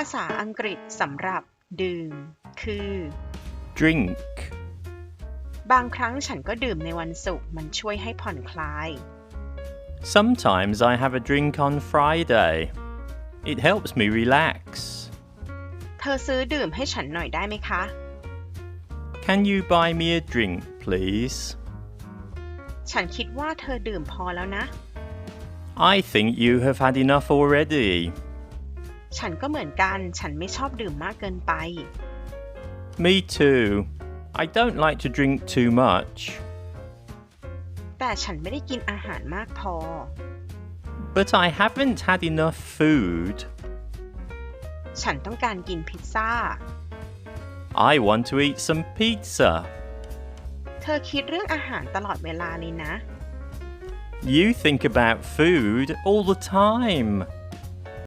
าษาอังกฤษสำหรับ ดื่ม คือ drink, บางครั้งฉันก็ดื่มในวันศุกร์มันช่วยให้ผ่อนคลาย Sometimes I have a drink on Friday. It helps me relax. เธอซื้อดื่มให้ฉันหน่อยได้ไหมคะ Can you buy me a drink, please? ฉันคิดว่าเธอดื่มพอแล้วนะ I think you have had enough already. ฉันก็เหมือนกัน ฉันไม่ชอบดื่มมากเกินไป Me too. I don't like to drink too much, แต่ฉันไม่ได้กินอาหารมากพอ but I haven't had enough food. ฉันต้องการกินพิซซ่า I want to eat some pizza. เธอคิดเรื่องอาหารตลอดเวลาเลยนะ You think about food all the time.